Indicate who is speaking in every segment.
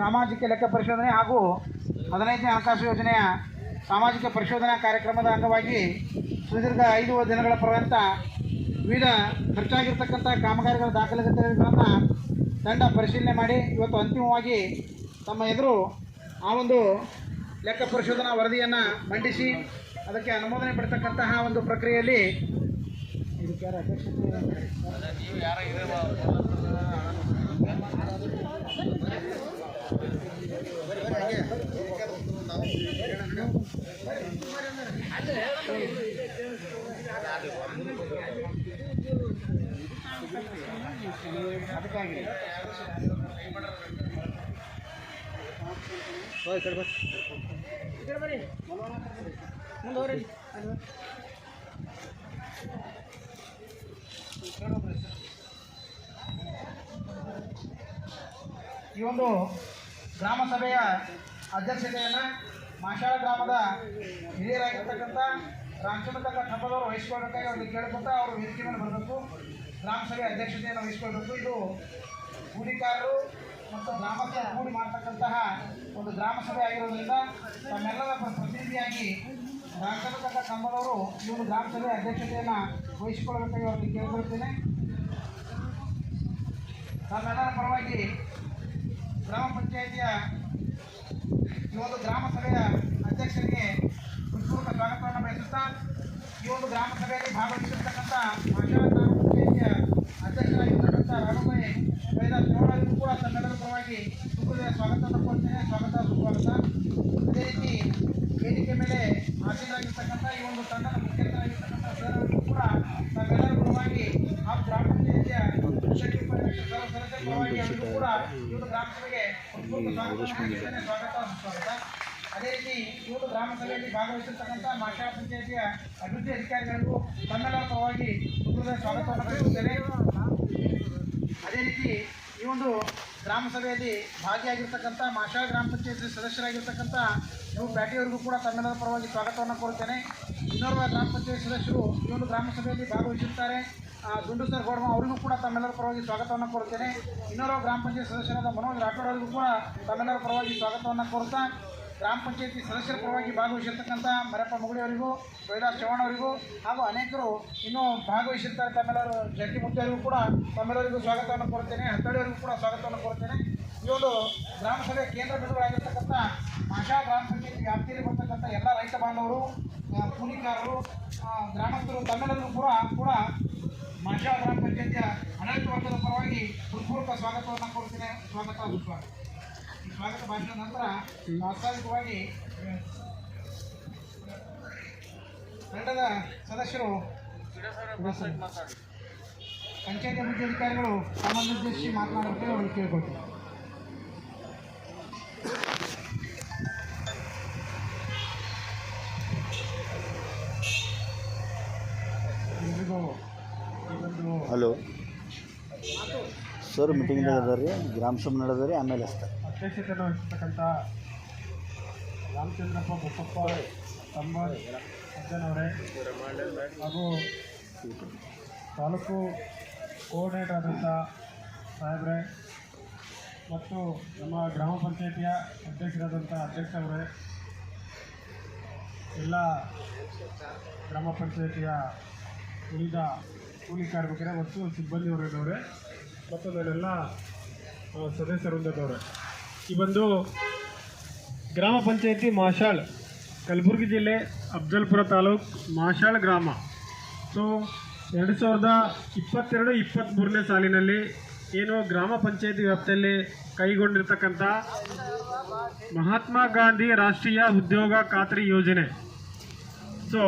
Speaker 1: ಸಾಮಾಜಿಕ ಲೆಕ್ಕ ಪರಿಶೋಧನೆ ಹಾಗೂ ಹದಿನೈದನೇ ಹಣಕಾಸು ಯೋಜನೆಯ ಸಾಮಾಜಿಕ ಪರಿಶೋಧನಾ ಕಾರ್ಯಕ್ರಮದ ಅಂಗವಾಗಿ ಸುದೀರ್ಘ ಐದು ದಿನಗಳ ಪರ್ಯಂತ ವಿವಿಧ ಖರ್ಚಾಗಿರ್ತಕ್ಕಂಥ ಕಾಮಗಾರಿಗಳ ದಾಖಲೆಗಳನ್ನು ತಂಡ ಪರಿಶೀಲನೆ ಮಾಡಿ ಇವತ್ತು ಅಂತಿಮವಾಗಿ ತಮ್ಮ ಎದುರು ಆ ಒಂದು ಲೆಕ್ಕ ಪರಿಶೋಧನಾ ವರದಿಯನ್ನು ಮಂಡಿಸಿ ಅದಕ್ಕೆ ಅನುಮೋದನೆ ಪಡ್ತಕ್ಕಂತಹ ಒಂದು ಪ್ರಕ್ರಿಯೆಯಲ್ಲಿ ఇక్కడ ఇక్కడ మరి ముందు ಈ ಒಂದು ಗ್ರಾಮ ಸಭೆಯ ಅಧ್ಯಕ್ಷತೆಯನ್ನು ಮಾಶಾಳ ಗ್ರಾಮದ ಹಿರಿಯರಾಗಿರ್ತಕ್ಕಂಥ ರಾಮಚಂದ್ರ ಕಂಬದವರು ವಹಿಸ್ಕೊಳ್ಬೇಕಾಗಿ ಅವ್ರಿಗೆ ಕೇಳುತ್ತಾ ಅವರು ವೇದಿಕೆಯನ್ನು ಬರಬೇಕು ಗ್ರಾಮ ಸಭೆಯ ಅಧ್ಯಕ್ಷತೆಯನ್ನು ವಹಿಸ್ಕೊಳ್ಬೇಕು ಇದು ಹೂಡಿಕಾರರು ಮತ್ತು ಗ್ರಾಮಕ್ಕೆ ಕೂಡಿ ಮಾಡ್ತಕ್ಕಂತಹ ಒಂದು ಗ್ರಾಮ ಸಭೆ ಆಗಿರೋದ್ರಿಂದ ತಮ್ಮೆಲ್ಲರ ಪ್ರತಿನಿಧಿಯಾಗಿ ರಾಮಚಂದ್ರ ಕಂಬದವರು ಈ ಒಂದು ಗ್ರಾಮ ಸಭೆಯ ಅಧ್ಯಕ್ಷತೆಯನ್ನು ವಹಿಸಿಕೊಳ್ಳಬೇಕಾಗಿ ಅವ್ರಿಗೆ ಕೇಳ್ಕೊಳ್ತೇನೆ ತಮ್ಮೆಲ್ಲರ ಪರವಾಗಿ ಗ್ರಾಮ ಪಂಚಾಯಿತಿಯ ಈ ಒಂದು ಗ್ರಾಮ ಸಭೆಯ ಅಧ್ಯಕ್ಷರಿಗೆ ಹೃತ್ಪೂರ್ವಕ ಸ್ವಾಗತವನ್ನು ಬಯಸುತ್ತಾ ಈ ಒಂದು ಗ್ರಾಮ ಸಭೆಯಲ್ಲಿ ಭಾಗವಹಿಸಿರ್ತಕ್ಕಂಥ ಮಹಿಳಾ ಗ್ರಾಮ ಪಂಚಾಯಿತಿಯ ಅಧ್ಯಕ್ಷರಾಗಿರ್ತಕ್ಕಂಥ ರಾಘುಬಾಯಿ ಕೂಡ ತಮ್ಮೆಲ್ಲರ ಪರವಾಗಿ ಸ್ವಾಗತವನ್ನು ಉಳಿಸ್ಕೊಂಡಿದ್ದಾರೆ ಅದೇ ರೀತಿ ಇವತ್ತು ಗ್ರಾಮ ಸಭೆಯಲ್ಲಿ ಭಾಗವಹಿಸಿರ್ತಕ್ಕಂಥ ಮಾಷಾ ಪಂಚಾಯತಿಯ ಅಭಿವೃದ್ಧಿ ಅಧಿಕಾರಿಗಳಿಗೂ ತಮ್ಮೆಲ್ಲರ ಪರವಾಗಿ ಸ್ವಾಗತವನ್ನು ಬಯಸುತ್ತೇನೆ ಅದೇ ರೀತಿ ಈ ಒಂದು ಗ್ರಾಮ ಸಭೆಯಲ್ಲಿ ಭಾಗಿಯಾಗಿರ್ತಕ್ಕಂಥ ಮಾಷಾ ಗ್ರಾಮ ಪಂಚಾಯಿತಿ ಸದಸ್ಯರಾಗಿರ್ತಕ್ಕಂಥ ನೀವು ಪ್ಯಾಟಿಯವರಿಗೂ ಕೂಡ ತಮ್ಮೆಲ್ಲರ ಪರವಾಗಿ ಸ್ವಾಗತವನ್ನು ಕೋರುತ್ತೇನೆ ಇನ್ನೋರ್ವ ಗ್ರಾಮ ಪಂಚಾಯತ್ ಸದಸ್ಯರು ಈ ಒಂದು ಗ್ರಾಮ ಸಭೆಯಲ್ಲಿ ಭಾಗವಹಿಸುತ್ತಾರೆ ದುಂಡುಸರ್ ಗೌಡಮ ಅವರಿಗೂ ಕೂಡ ತಮ್ಮೆಲ್ಲರ ಪರವಾಗಿ ಸ್ವಾಗತವನ್ನು ಕೋರುತ್ತೇನೆ ಇನ್ನೋರ್ವ ಗ್ರಾಮ ಪಂಚಾಯತ್ ಸದಸ್ಯರಾದ ಮನೋಜ್ ರಾಠೋಡ್ ಅವರಿಗೂ ಕೂಡ ತಮ್ಮೆಲ್ಲರ ಪರವಾಗಿ ಸ್ವಾಗತವನ್ನು ಕೋರುತ್ತಾ ಗ್ರಾಮ ಪಂಚಾಯಿತಿ ಸದಸ್ಯರ ಪರವಾಗಿ ಭಾಗವಹಿಸಿರ್ತಕ್ಕಂಥ ಮರಪ್ಪ ಮುಗುಳಿ ಅವರಿಗೂ ಕೈಲಾಸ್ ಅವರಿಗೂ ಹಾಗೂ ಅನೇಕರು ಇನ್ನೂ ಭಾಗವಹಿಸಿರ್ತಾರೆ ತಮ್ಮೆಲ್ಲರೂ ಜಗ್ಗಿ ಮುತ್ತಿಯವರಿಗೂ ಕೂಡ ತಮ್ಮೆಲ್ಲರಿಗೂ ಸ್ವಾಗತವನ್ನು ಕೊಡ್ತೇನೆ ಹತ್ತಡಿಯವರಿಗೂ ಕೂಡ ಸ್ವಾಗತವನ್ನು ಕೊಡ್ತೇನೆ ಇವರು ಗ್ರಾಮ ಸಭೆ ಕೇಂದ್ರ ಬಿಡುಗಡೆಯಾಗಿರ್ತಕ್ಕಂಥ ಆಶಾ ಗ್ರಾಮ ಪಂಚಾಯತ್ ವ್ಯಾಪ್ತಿಯಲ್ಲಿ ಬರ್ತಕ್ಕಂಥ ಎಲ್ಲ ರೈತ ಬಾಂಧವರು ಕೂಲಿಕಾರರು ಗ್ರಾಮಸ್ಥರು ತಮ್ಮೆಲ್ಲರೂ ಕೂಡ ಕೂಡ ಮಾಷಾ ಗ್ರಾಮ ಪಂಚಾಯತಿಯ ಆಡಳಿತ ವರ್ಗದ ಪರವಾಗಿ ಹೃತ್ಪೂರ್ವಕ ಸ್ವಾಗತವನ್ನು ಕೊಡ್ತೇನೆ ಸ್ವಾಗತ ಈ ಸ್ವಾಗತ ಭಾಷಣದ ನಂತರ ತಾತ್ಕಾಲಿಕವಾಗಿ ತಂಡದ ಸದಸ್ಯರು ಪಂಚಾಯತಿ ಮುಖ್ಯಾಧಿಕಾರಿಗಳು ತಮ್ಮನ್ನು ಉದ್ದೇಶಿಸಿ ಮಾತನಾಡುತ್ತೆ ಅವರು ಕೇಳ್ಕೊಳ್ತೀವಿ
Speaker 2: ಹಲೋ ಸರ್ ಮೀಟಿಂಗ್ ಅದ ರೀ ಗ್ರಾಮ ಸಭೆ ನಡೆದ ರೀ ಆಮೇಲೆ ಅಷ್ಟೇ ಅಧ್ಯಕ್ಷತೆಯನ್ನು ವಹಿಸ್ತಕ್ಕಂಥ ರಾಮಚಂದ್ರಪ್ಪ ಬಸಪ್ಪ ತಮ್ಮ ಅಜ್ಜನವರೇ ಹಾಗೂ ತಾಲೂಕು ಕೋಆರ್ಡಿನೇಟರ್ ಆದಂಥ ಸಾಹೇಬ್ರೆ ಮತ್ತು ನಮ್ಮ ಗ್ರಾಮ ಪಂಚಾಯಿತಿಯ ಅಧ್ಯಕ್ಷರಾದಂಥ ಅವರೇ ಎಲ್ಲ ಗ್ರಾಮ ಪಂಚಾಯಿತಿಯ ಉಳಿದ ಕೂಲಿ ಕಾರ್ಮಿಕರ ಮತ್ತು ಸಿಬ್ಬಂದಿ ವರ್ಗದವರೇ ಮತ್ತು ಅದನ್ನೆಲ್ಲ ಸದಸ್ಯ ವೃಂದದವರೇ ಈ ಬಂದು ಗ್ರಾಮ ಪಂಚಾಯಿತಿ ಮಾಶಾಳ್ ಕಲಬುರಗಿ ಜಿಲ್ಲೆ ಅಫ್ಜಲ್ಪುರ ತಾಲೂಕು ಮಾಶಾಳ್ ಗ್ರಾಮ ಸೊ ಎರಡು ಸಾವಿರದ ಇಪ್ಪತ್ತೆರಡು ಇಪ್ಪತ್ತ್ಮೂರನೇ ಸಾಲಿನಲ್ಲಿ ಏನು ಗ್ರಾಮ ಪಂಚಾಯಿತಿ ವ್ಯಾಪ್ತಿಯಲ್ಲಿ ಕೈಗೊಂಡಿರ್ತಕ್ಕಂಥ ಮಹಾತ್ಮ ಗಾಂಧಿ ರಾಷ್ಟ್ರೀಯ ಉದ್ಯೋಗ ಖಾತ್ರಿ ಯೋಜನೆ ಸೊ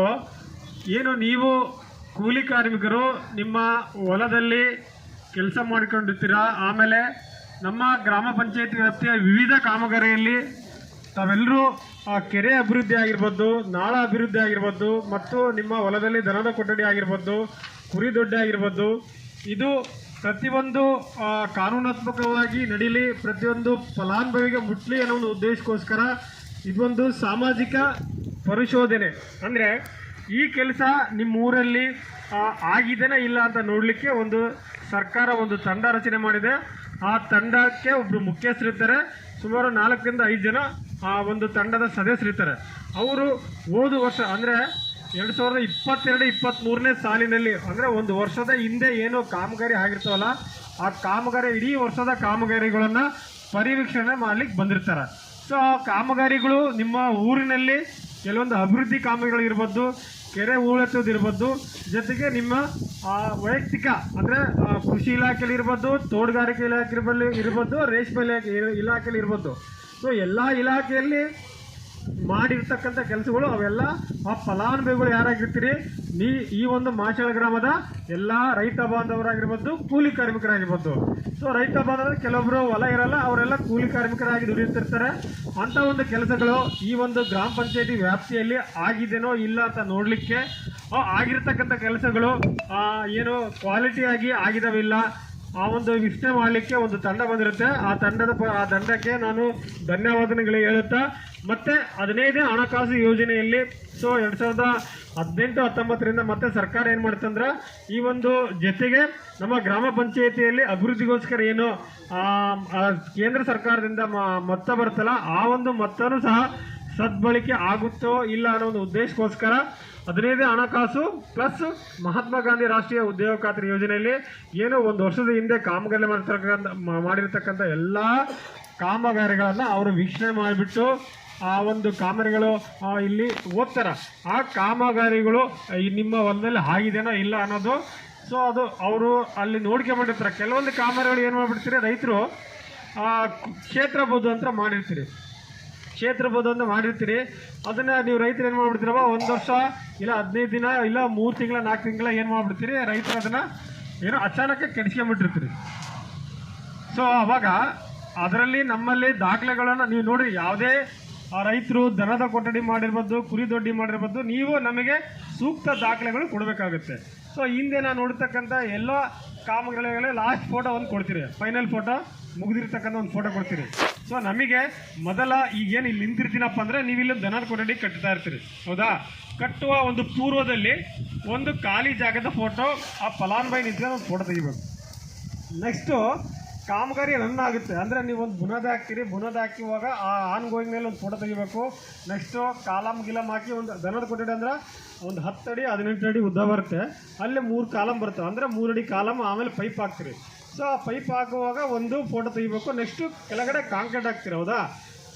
Speaker 2: ಏನು ನೀವು ಕೂಲಿ ಕಾರ್ಮಿಕರು ನಿಮ್ಮ ಹೊಲದಲ್ಲಿ ಕೆಲಸ ಮಾಡಿಕೊಂಡಿರ್ತೀರ ಆಮೇಲೆ ನಮ್ಮ ಗ್ರಾಮ ಪಂಚಾಯಿತಿ ವ್ಯಾಪ್ತಿಯ ವಿವಿಧ ಕಾಮಗಾರಿಯಲ್ಲಿ ತಾವೆಲ್ಲರೂ ಆ ಕೆರೆ ಅಭಿವೃದ್ಧಿ ಆಗಿರ್ಬೋದು ನಾಳ ಅಭಿವೃದ್ಧಿ ಆಗಿರ್ಬೋದು ಮತ್ತು ನಿಮ್ಮ ಹೊಲದಲ್ಲಿ ದನದ ಕೊಠಡಿ ಆಗಿರ್ಬೋದು ಕುರಿ ದೊಡ್ಡ ಆಗಿರ್ಬೋದು ಇದು ಪ್ರತಿಯೊಂದು ಕಾನೂನಾತ್ಮಕವಾಗಿ ನಡೀಲಿ ಪ್ರತಿಯೊಂದು ಫಲಾನುಭವಿಗೆ ಮುಟ್ಲಿ ಅನ್ನೋ ಒಂದು ಉದ್ದೇಶಕ್ಕೋಸ್ಕರ ಇದೊಂದು ಸಾಮಾಜಿಕ ಪರಿಶೋಧನೆ ಅಂದರೆ ಈ ಕೆಲಸ ನಿಮ್ಮ ಊರಲ್ಲಿ ಆಗಿದೆನಾ ಇಲ್ಲ ಅಂತ ನೋಡಲಿಕ್ಕೆ ಒಂದು ಸರ್ಕಾರ ಒಂದು ತಂಡ ರಚನೆ ಮಾಡಿದೆ ಆ ತಂಡಕ್ಕೆ ಒಬ್ಬರು ಮುಖ್ಯಸ್ಥರಿರ್ತಾರೆ ಸುಮಾರು ನಾಲ್ಕರಿಂದ ಐದು ಜನ ಆ ಒಂದು ತಂಡದ ಸದಸ್ಯರಿರ್ತಾರೆ ಅವರು ಹೋದ ವರ್ಷ ಅಂದರೆ ಎರಡು ಸಾವಿರದ ಇಪ್ಪತ್ತೆರಡು ಇಪ್ಪತ್ತ್ಮೂರನೇ ಸಾಲಿನಲ್ಲಿ ಅಂದರೆ ಒಂದು ವರ್ಷದ ಹಿಂದೆ ಏನು ಕಾಮಗಾರಿ ಆಗಿರ್ತಾವಲ್ಲ ಆ ಕಾಮಗಾರಿ ಇಡೀ ವರ್ಷದ ಕಾಮಗಾರಿಗಳನ್ನು ಪರಿವೀಕ್ಷಣೆ ಮಾಡಲಿಕ್ಕೆ ಬಂದಿರ್ತಾರೆ ಸೊ ಆ ಕಾಮಗಾರಿಗಳು ನಿಮ್ಮ ಊರಿನಲ್ಲಿ ಕೆಲವೊಂದು ಅಭಿವೃದ್ಧಿ ಕಾಮಗಳಿರ್ಬೋದು ಕೆರೆ ಹೂಳೆತ್ತೋದಿರ್ಬೋದು ಜೊತೆಗೆ ನಿಮ್ಮ ವೈಯಕ್ತಿಕ ಅಂದರೆ ಕೃಷಿ ಇಲಾಖೆಯಲ್ಲಿ ಇರ್ಬೋದು ತೋಟಗಾರಿಕೆ ಇಲಾಖೆ ಇರ್ಬೋದು ರೇಷ್ಮೆ ಇಲಾಖೆ ಇಲಾಖೆಯಲ್ಲಿ ಇರ್ಬೋದು ಸೊ ಎಲ್ಲ ಇಲಾಖೆಯಲ್ಲಿ ಮಾಡಿರ್ತಕ್ಕಂಥ ಕೆಲಸಗಳು ಅವೆಲ್ಲ ಆ ಫಲಾನುಭವಿಗಳು ಯಾರಾಗಿರ್ತೀರಿ ನೀ ಈ ಒಂದು ಮಾಚಾಳ ಗ್ರಾಮದ ಎಲ್ಲ ರೈತ ಬಾಂಧವರಾಗಿರ್ಬೋದು ಕೂಲಿ ಕಾರ್ಮಿಕರಾಗಿರ್ಬೋದು ಸೊ ರೈತ ಬಾಂಧವರು ಕೆಲವೊಬ್ಬರು ಹೊಲ ಇರಲ್ಲ ಅವರೆಲ್ಲ ಕೂಲಿ ಕಾರ್ಮಿಕರಾಗಿ ದುಡಿಯುತ್ತಿರ್ತಾರೆ ಅಂಥ ಒಂದು ಕೆಲಸಗಳು ಈ ಒಂದು ಗ್ರಾಮ ಪಂಚಾಯತಿ ವ್ಯಾಪ್ತಿಯಲ್ಲಿ ಆಗಿದೆನೋ ಇಲ್ಲ ಅಂತ ನೋಡಲಿಕ್ಕೆ ಆಗಿರ್ತಕ್ಕಂಥ ಕೆಲಸಗಳು ಏನು ಕ್ವಾಲಿಟಿಯಾಗಿ ಆಗಿದವಿಲ್ಲ ಆ ಒಂದು ವಿಶ್ನೆ ಮಾಡಲಿಕ್ಕೆ ಒಂದು ತಂಡ ಬಂದಿರುತ್ತೆ ಆ ತಂಡದ ಆ ತಂಡಕ್ಕೆ ನಾನು ಧನ್ಯವಾದಗಳು ಹೇಳುತ್ತಾ ಮತ್ತೆ ಹದಿನೈದು ಹಣಕಾಸು ಯೋಜನೆಯಲ್ಲಿ ಸೊ ಎರಡು ಸಾವಿರದ ಹದಿನೆಂಟು ಹತ್ತೊಂಬತ್ತರಿಂದ ಮತ್ತೆ ಸರ್ಕಾರ ಏನು ಮಾಡುತ್ತಂದ್ರೆ ಈ ಒಂದು ಜೊತೆಗೆ ನಮ್ಮ ಗ್ರಾಮ ಪಂಚಾಯಿತಿಯಲ್ಲಿ ಅಭಿವೃದ್ಧಿಗೋಸ್ಕರ ಏನು ಕೇಂದ್ರ ಸರ್ಕಾರದಿಂದ ಮೊತ್ತ ಬರುತ್ತಲ್ಲ ಆ ಒಂದು ಮೊತ್ತನೂ ಸಹ ಸದ್ಬಳಕೆ ಆಗುತ್ತೋ ಇಲ್ಲ ಅನ್ನೋ ಒಂದು ಉದ್ದೇಶಕ್ಕೋಸ್ಕರ ಹದಿನೈದೇ ಹಣಕಾಸು ಪ್ಲಸ್ ಮಹಾತ್ಮ ಗಾಂಧಿ ರಾಷ್ಟ್ರೀಯ ಉದ್ಯೋಗ ಖಾತ್ರಿ ಯೋಜನೆಯಲ್ಲಿ ಏನು ಒಂದು ವರ್ಷದ ಹಿಂದೆ ಕಾಮಗಾರಿ ಮಾಡಿರ್ತಕ್ಕಂಥ ಮಾಡಿರ್ತಕ್ಕಂಥ ಎಲ್ಲ ಕಾಮಗಾರಿಗಳನ್ನು ಅವರು ವೀಕ್ಷಣೆ ಮಾಡಿಬಿಟ್ಟು ಆ ಒಂದು ಕಾಮಗಾರಿಗಳು ಇಲ್ಲಿ ಓದ್ತಾರೆ ಆ ಕಾಮಗಾರಿಗಳು ನಿಮ್ಮ ಹೊಲದಲ್ಲಿ ಆಗಿದೆನೋ ಇಲ್ಲ ಅನ್ನೋದು ಸೊ ಅದು ಅವರು ಅಲ್ಲಿ ಮಾಡಿರ್ತಾರೆ ಕೆಲವೊಂದು ಕಾಮಗಾರಿಗಳು ಏನು ಮಾಡಿಬಿಡ್ತೀರಿ ರೈತರು ಕ್ಷೇತ್ರ ಬೋದು ಅಂತ ಮಾಡಿರ್ತೀರಿ ಕ್ಷೇತ್ರ ಅಂತ ಮಾಡಿರ್ತೀರಿ ಅದನ್ನು ನೀವು ರೈತರು ಏನು ಮಾಡ್ಬಿಡ್ತೀರಪ್ಪ ಒಂದು ವರ್ಷ ಇಲ್ಲ ಹದಿನೈದು ದಿನ ಇಲ್ಲ ಮೂರು ತಿಂಗಳ ನಾಲ್ಕು ತಿಂಗಳ ಏನು ಮಾಡ್ಬಿಡ್ತೀರಿ ರೈತರು ಅದನ್ನು ಏನೋ ಅಚಾನಕ್ಕೆ ಕೆಡಿಸ್ಕೊಂಬಿಟ್ಟಿರ್ತೀರಿ ಸೊ ಅವಾಗ ಅದರಲ್ಲಿ ನಮ್ಮಲ್ಲಿ ದಾಖಲೆಗಳನ್ನು ನೀವು ನೋಡಿರಿ ಯಾವುದೇ ರೈತರು ದನದ ಕೊಠಡಿ ಮಾಡಿರ್ಬೋದು ಕುರಿ ದೊಡ್ಡಿ ಮಾಡಿರ್ಬೋದು ನೀವು ನಮಗೆ ಸೂಕ್ತ ದಾಖಲೆಗಳು ಕೊಡಬೇಕಾಗುತ್ತೆ ಸೊ ಹಿಂದೆ ನಾನು ನೋಡ್ತಕ್ಕಂಥ ಎಲ್ಲ ಕಾಮಗಾರಿಗಳೇ ಲಾಸ್ಟ್ ಫೋಟೋ ಒಂದು ಕೊಡ್ತೀರಿ ಫೈನಲ್ ಫೋಟೋ ಮುಗಿದಿರ್ತಕ್ಕಂಥ ಒಂದು ಫೋಟೋ ಕೊಡ್ತೀರಿ ಸೊ ನಮಗೆ ಮೊದಲ ಈಗೇನು ಇಲ್ಲಿ ನಿಂತಿರ್ತೀನಪ್ಪ ಅಂದರೆ ನೀವು ಇಲ್ಲಿ ದನದ ಕೊಠಡಿ ಕಟ್ತಾ ಇರ್ತೀರಿ ಹೌದಾ ಕಟ್ಟುವ ಒಂದು ಪೂರ್ವದಲ್ಲಿ ಒಂದು ಖಾಲಿ ಜಾಗದ ಫೋಟೋ ಆ ಫಲಾನುಭವಿ ಒಂದು ಫೋಟೋ ತೆಗಿಬೇಕು ನೆಕ್ಸ್ಟು ಕಾಮಗಾರಿ ರನ್ ಆಗುತ್ತೆ ಅಂದರೆ ನೀವು ಒಂದು ಬುನದ ಹಾಕ್ತೀರಿ ಬುನದ ಹಾಕಿವಾಗ ಆ ಆನ್ ಗೋಯಿಂಗ್ ಮೇಲೆ ಒಂದು ಫೋಟೋ ತೆಗಿಬೇಕು ನೆಕ್ಸ್ಟು ಕಾಲಮ್ ಗಿಲಮ್ ಹಾಕಿ ಒಂದು ದನದ ಕೊಠಡಿ ಅಂದ್ರೆ ಒಂದು ಹತ್ತು ಅಡಿ ಹದಿನೆಂಟು ಅಡಿ ಉದ್ದ ಬರುತ್ತೆ ಅಲ್ಲೇ ಮೂರು ಕಾಲಮ್ ಬರ್ತವೆ ಅಂದರೆ ಮೂರು ಅಡಿ ಕಾಲಮ್ ಆಮೇಲೆ ಪೈಪ್ ಹಾಕ್ತೀರಿ ಸೊ ಆ ಪೈಪ್ ಹಾಕುವಾಗ ಒಂದು ಫೋಟೋ ತೆಗಿಬೇಕು ನೆಕ್ಸ್ಟು ಕೆಳಗಡೆ ಕಾಂಕ್ರೀಟ್ ಹಾಕ್ತೀರ ಹೌದಾ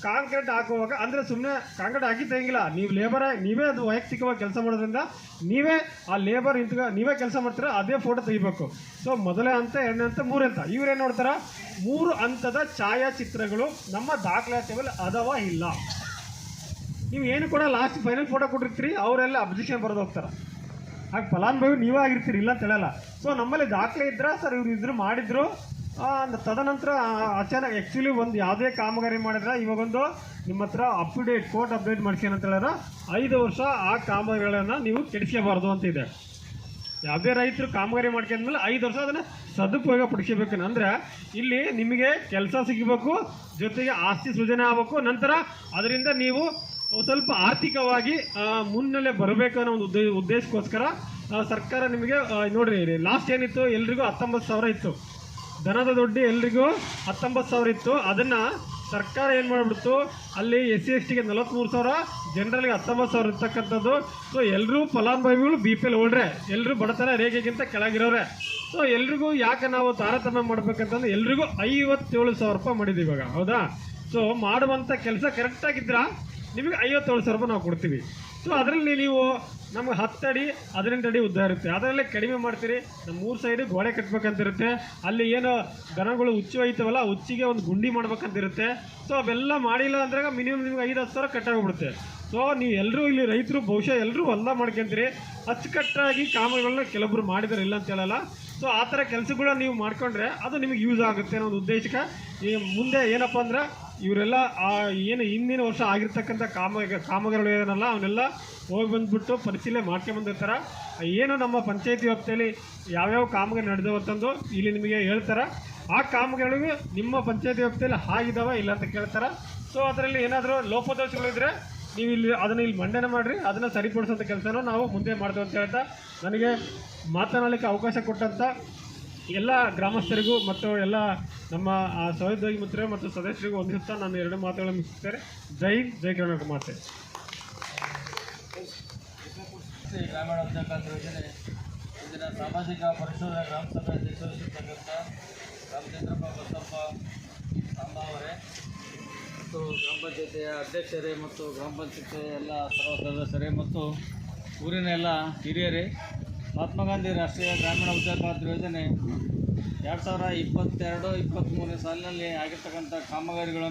Speaker 2: ಕಾಂಕ್ರೀಟ್ ಹಾಕುವಾಗ ಅಂದರೆ ಸುಮ್ಮನೆ ಕಾಂಕ್ರೀಟ್ ಹಾಕಿ ತೆಗಿಲ್ಲ ನೀವು ಲೇಬರ್ ನೀವೇ ಅದು ವೈಯಕ್ತಿಕವಾಗಿ ಕೆಲಸ ಮಾಡೋದ್ರಿಂದ ನೀವೇ ಆ ಲೇಬರ್ ಇಂತ ನೀವೇ ಕೆಲಸ ಮಾಡ್ತೀರ ಅದೇ ಫೋಟೋ ತೆಗಿಬೇಕು ಸೊ ಮೊದಲೇ ಹಂತ ಎರಡನೇ ಹಂತ ಮೂರನೇ ಹಂತ ಇವ್ರೇನು ನೋಡ್ತಾರ ಮೂರು ಹಂತದ ಛಾಯಾಚಿತ್ರಗಳು ನಮ್ಮ ದಾಖಲಾತಿಯಲ್ಲಿ ಅದವ ಇಲ್ಲ ನೀವು ಏನು ಕೂಡ ಲಾಸ್ಟ್ ಫೈನಲ್ ಫೋಟೋ ಕೊಟ್ಟಿರ್ತೀರಿ ಅವರೆಲ್ಲ ಅಬ್ಜೆಕ್ಷನ್ ಬರೆದು ಹೋಗ್ತಾರೆ ಹಾಗೆ ಫಲಾನುಭವಿ ನೀವೇ ಆಗಿರ್ತೀರಿ ಇಲ್ಲ ಹೇಳಲ್ಲ ಸೊ ನಮ್ಮಲ್ಲಿ ದಾಖಲೆ ಇದ್ರ ಸರ್ ಇವ್ರು ಇದ್ರು ಮಾಡಿದ್ರು ತದನಂತರ ಅಚಾನಕ್ ಆ್ಯಕ್ಚುಲಿ ಒಂದು ಯಾವುದೇ ಕಾಮಗಾರಿ ಮಾಡಿದ್ರೆ ಒಂದು ನಿಮ್ಮ ಹತ್ರ up to date court update ಮಾಡ್ಸ್ಯಾನ ಅಂತ ಹೇಳಿದ್ರೆ ಐದು ವರ್ಷ ಆ ಕಾಮಗಾರಿಗಳನ್ನು ನೀವು ಕೆಡಿಸ್ಕೋಬಾರ್ದು ಅಂತ ಇದೆ ಯಾವುದೇ ರೈತರು ಕಾಮಗಾರಿ ಮಾಡ್ಕೊಂಡ್ಮೇಲೆ ಐದು ವರ್ಷ ಅದನ್ನು ಸದುಪಯೋಗ ಪಡಿಸ್ಕೋಬೇಕು ಅಂದರೆ ಇಲ್ಲಿ ನಿಮಗೆ ಕೆಲಸ ಸಿಗಬೇಕು ಜೊತೆಗೆ ಆಸ್ತಿ ಸೃಜನೆ ಆಗಬೇಕು ನಂತರ ಅದರಿಂದ ನೀವು ಸ್ವಲ್ಪ ಆರ್ಥಿಕವಾಗಿ ಮುನ್ನೆಲೆ ಬರಬೇಕು ಅನ್ನೋ ಒಂದು ಉದ್ದೇಶಕ್ಕೋಸ್ಕರ ಸರ್ಕಾರ ನಿಮಗೆ ನೋಡ್ರಿ ಲಾಸ್ಟ್ ಏನಿತ್ತು ಎಲ್ರಿಗೂ ಹತ್ತೊಂಬತ್ತು ಸಾವಿರ ಇತ್ತು ದನದ ದುಡ್ಡು ಎಲ್ರಿಗೂ ಹತ್ತೊಂಬತ್ತು ಸಾವಿರ ಇತ್ತು ಅದನ್ನು ಸರ್ಕಾರ ಏನು ಮಾಡಿಬಿಡ್ತು ಅಲ್ಲಿ ಎಸ್ ಸಿ ಎಸ್ ಟಿಗೆ ನಲವತ್ತ್ಮೂರು ಸಾವಿರ ಜನರಲ್ಗೆ ಹತ್ತೊಂಬತ್ತು ಸಾವಿರ ಇರ್ತಕ್ಕಂಥದ್ದು ಸೊ ಎಲ್ಲರೂ ಫಲಾನುಭವಿಗಳು ಬಿ ಪಿ ಎಲ್ ಓಡ್ರೆ ಎಲ್ಲರೂ ಬಡತನ ರೇಖೆಗಿಂತ ಕೆಳಗಿರೋರೆ ಸೊ ಎಲ್ರಿಗೂ ಯಾಕೆ ನಾವು ತಾರತಮ್ಯ ಮಾಡ್ಬೇಕಂತಂದ್ರೆ ಎಲ್ರಿಗೂ ಐವತ್ತೇಳು ಸಾವಿರ ರೂಪಾಯಿ ಮಾಡಿದ್ದೀವಿ ಇವಾಗ ಹೌದಾ ಸೊ ಮಾಡುವಂಥ ಕೆಲಸ ಕರೆಕ್ಟಾಗಿದ್ದರೆ ನಿಮಗೆ ಐವತ್ತೇಳು ಸಾವಿರ ರೂಪಾಯಿ ನಾವು ಕೊಡ್ತೀವಿ ಸೊ ಅದರಲ್ಲಿ ನೀವು ನಮಗೆ ಹತ್ತು ಅಡಿ ಹದಿನೆಂಟು ಅಡಿ ಉದ್ದ ಇರುತ್ತೆ ಅದರಲ್ಲೇ ಕಡಿಮೆ ಮಾಡ್ತೀರಿ ನಮ್ಮ ಮೂರು ಸೈಡು ಗೋಡೆ ಕಟ್ಬೇಕಂತಿರುತ್ತೆ ಅಲ್ಲಿ ಏನು ದನಗಳು ಹುಚ್ಚು ಹೋಯ್ತವಲ್ಲ ಹುಚ್ಚಿಗೆ ಒಂದು ಗುಂಡಿ ಮಾಡ್ಬೇಕಂತಿರುತ್ತೆ ಸೊ ಅವೆಲ್ಲ ಮಾಡಿಲ್ಲ ಅಂದ್ರೆ ಮಿನಿಮಮ್ ನಿಮ್ಗೆ ಐದು ಹತ್ತು ಸಾವಿರ ಕಟ್ಟಾಗ್ಬಿಡುತ್ತೆ ಸೊ ನೀವು ಎಲ್ಲರೂ ಇಲ್ಲಿ ರೈತರು ಬಹುಶಃ ಎಲ್ಲರೂ ಹೊಲ ಮಾಡ್ಕೊಂತೀರಿ ಅಚ್ಚುಕಟ್ಟಾಗಿ ಕಾಮಗಳನ್ನ ಕೆಲವೊಬ್ರು ಮಾಡಿದಾರೆ ಇಲ್ಲ ಅಂತ ಹೇಳಲ್ಲ ಸೊ ಆ ಥರ ಕೆಲಸಗಳನ್ನ ನೀವು ಮಾಡ್ಕೊಂಡ್ರೆ ಅದು ನಿಮಗೆ ಯೂಸ್ ಆಗುತ್ತೆ ಅನ್ನೋ ಉದ್ದೇಶಕ್ಕೆ ಉದ್ದೇಶಕ್ಕೆ ಮುಂದೆ ಏನಪ್ಪ ಅಂದ್ರೆ ಇವರೆಲ್ಲ ಆ ಏನು ಹಿಂದಿನ ವರ್ಷ ಆಗಿರ್ತಕ್ಕಂಥ ಕಾಮ ಕಾಮಗಾರಿಗಳು ಏನಲ್ಲ ಅವನ್ನೆಲ್ಲ ಹೋಗಿ ಬಂದುಬಿಟ್ಟು ಪರಿಶೀಲನೆ ಮಾಡ್ಕೊಂಬಂದಿರ್ತಾರೆ ಏನು ನಮ್ಮ ಪಂಚಾಯತಿ ವ್ಯಾಪ್ತಿಯಲ್ಲಿ ಯಾವ್ಯಾವ ಕಾಮಗಾರಿ ನಡೆದವು ಅಂತಂದು ಇಲ್ಲಿ ನಿಮಗೆ ಹೇಳ್ತಾರೆ ಆ ಕಾಮಗಾರಿಗಳಿಗೂ ನಿಮ್ಮ ಪಂಚಾಯತಿ ವ್ಯಾಪ್ತಿಯಲ್ಲಿ ಆಗಿದಾವ ಇಲ್ಲ ಅಂತ ಕೇಳ್ತಾರೆ ಸೊ ಅದರಲ್ಲಿ ಏನಾದರೂ ಲೋಪದೋಷಗಳಿದ್ರೆ ನೀವು ಇಲ್ಲಿ ಅದನ್ನು ಇಲ್ಲಿ ಮಂಡನೆ ಮಾಡಿರಿ ಅದನ್ನು ಸರಿಪಡಿಸೋಂಥ ಕೆಲಸನೂ ನಾವು ಮುಂದೆ ಮಾಡ್ತೇವೆ ಅಂತ ಹೇಳ್ತಾ ನನಗೆ ಮಾತನಾಡಲಿಕ್ಕೆ ಅವಕಾಶ ಕೊಟ್ಟಂಥ ಎಲ್ಲ ಗ್ರಾಮಸ್ಥರಿಗೂ ಮತ್ತು ಎಲ್ಲ ನಮ್ಮ ಸಹೋದ್ಯೋಗಿ ಮಿತ್ರರು ಮತ್ತು ಸದಸ್ಯರಿಗೂ ಹೊಂದಿಸುತ್ತಾ ನಾನು ಎರಡು ಮಾತುಗಳನ್ನು ಮುಗಿಸ್ತಾರೆ ಜೈ ಜೈ ಕರ್ನಾಟಕ ಮಾತೆ ಯೋಜನೆ ಇಂದಿನ ಸಾಮಾಜಿಕ ಪರಿಸರ ಗ್ರಾಮ ಸಭೆ ನಿರ್ವಹಿಸಿರ್ತಕ್ಕಂಥ ರಾಮಚಂದ್ರಪ್ಪ ಬಸಪ್ಪ ಅಮ್ಮ ಅವರೇ ಮತ್ತು ಗ್ರಾಮ ಪಂಚಾಯತಿಯ ಅಧ್ಯಕ್ಷರೇ ಮತ್ತು ಗ್ರಾಮ ಪಂಚಾಯತಿಯ ಎಲ್ಲ ಸರ್ವ ಸದಸ್ಯರೇ ಮತ್ತು ಊರಿನ ಎಲ್ಲ ಹಿರಿಯರೇ ಮಹಾತ್ಮ ಗಾಂಧಿ ರಾಷ್ಟ್ರೀಯ ಗ್ರಾಮೀಣ ಉದ್ಯೋಗ ಖಾತ್ರಿ ಯೋಜನೆ ಎರಡು ಸಾವಿರ ಇಪ್ಪತ್ತೆರಡು ಇಪ್ಪತ್ತ್ಮೂರನೇ ಸಾಲಿನಲ್ಲಿ ಆಗಿರ್ತಕ್ಕಂಥ ಕಾಮಗಾರಿಗಳನ್ನು